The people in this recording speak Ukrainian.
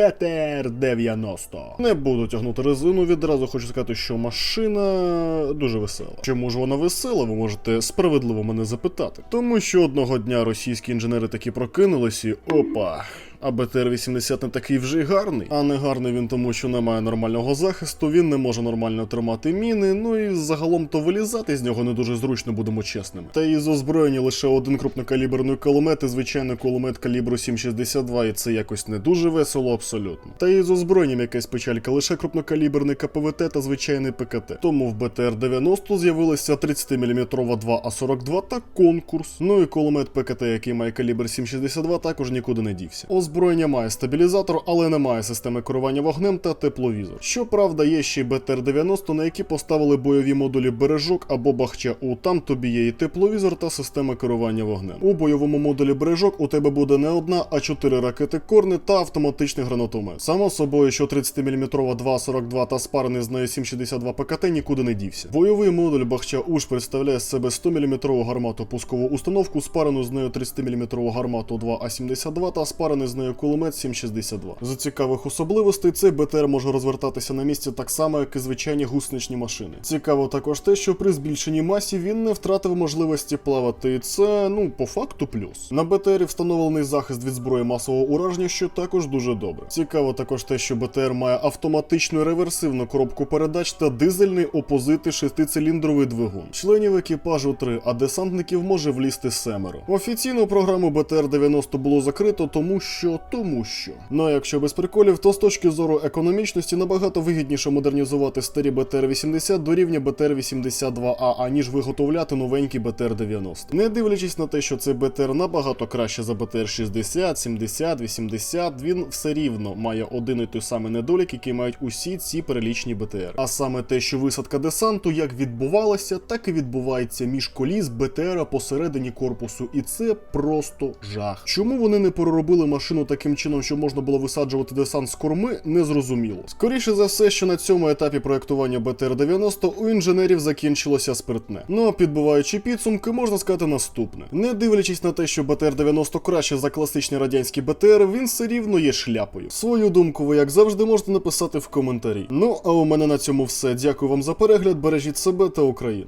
БТР-90. Не буду тягнути резину, відразу хочу сказати, що машина дуже весела. Чому ж вона весела, ви можете справедливо мене запитати. Тому що одного дня російські інженери таки прокинулись і опа. А БТР-80 не такий вже й гарний. А не гарний він тому, що немає нормального захисту, він не може нормально тримати міни, ну і загалом то вилізати з нього не дуже зручно, будемо чесними. Та і з озброєння лише один крупнокаліберний кулемет і звичайний кулемет калібру 7,62, і це якось не дуже весело абсолютно. Та і з озброєнням якась печалька, лише крупнокаліберний КПВТ та звичайний ПКТ. Тому в БТР-90 з'явилася 30-мм 2А42 та конкурс. Ну і кулемет ПКТ, який має калібр 7,62, також нікуди не дівся. Озброєння має стабілізатор, але не має системи керування вогнем та тепловізор. Щоправда, є ще й БТР-90, на які поставили бойові модулі бережок або бахча У. Там тобі є і тепловізор та система керування вогнем. У бойовому модулі бережок у тебе буде не одна, а чотири ракети Корни та автоматичний гранатомет. Само собою, що 30-мм 2,42 та спарений з нею 7,62 ПКТ нікуди не дівся. Бойовий модуль бахча Уж представляє з себе 100-мм гармату пускову установку, спарену з нею 30-мм гармату 2А72 та спарений з нею кулемет 7,62. З цікавих особливостей цей БТР може розвертатися на місці так само, як і звичайні гусничні машини. Цікаво також те, що при збільшеній масі він не втратив можливості плавати, і це ну по факту плюс. На БТРі встановлений захист від зброї масового ураження, що також дуже добре. Цікаво також те, що БТР має автоматичну реверсивну коробку передач та дизельний опозити шестициліндровий двигун. Членів екіпажу 3, а десантників може влізти семеро. Офіційну програму БТР-90 було закрито, тому що тому що. Ну а якщо без приколів, то з точки зору економічності набагато вигідніше модернізувати старі БТР-80 до рівня БТР-82А, аніж виготовляти новенький БТР-90. Не дивлячись на те, що цей БТР набагато краще за БТР-60, 70, 80, він все рівно має один і той самий недолік, який мають усі ці перелічні БТР. А саме те, що висадка десанту як відбувалася, так і відбувається між коліс БТРа посередині корпусу, і це просто жах. Чому вони не переробили машину таким чином, щоб можна було висаджувати десант з корми, не зрозуміло. Скоріше за все, що на цьому етапі проектування БТР-90 у інженерів закінчилося спиртне. Ну а підбиваючи підсумки, можна сказати наступне: не дивлячись на те, що БТР-90 краще за класичний радянський БТР, він все рівно є шляпою. Свою думку ви, як завжди, можете написати в коментарі. Ну а у мене на цьому все. Дякую вам за перегляд. Бережіть себе та Україну.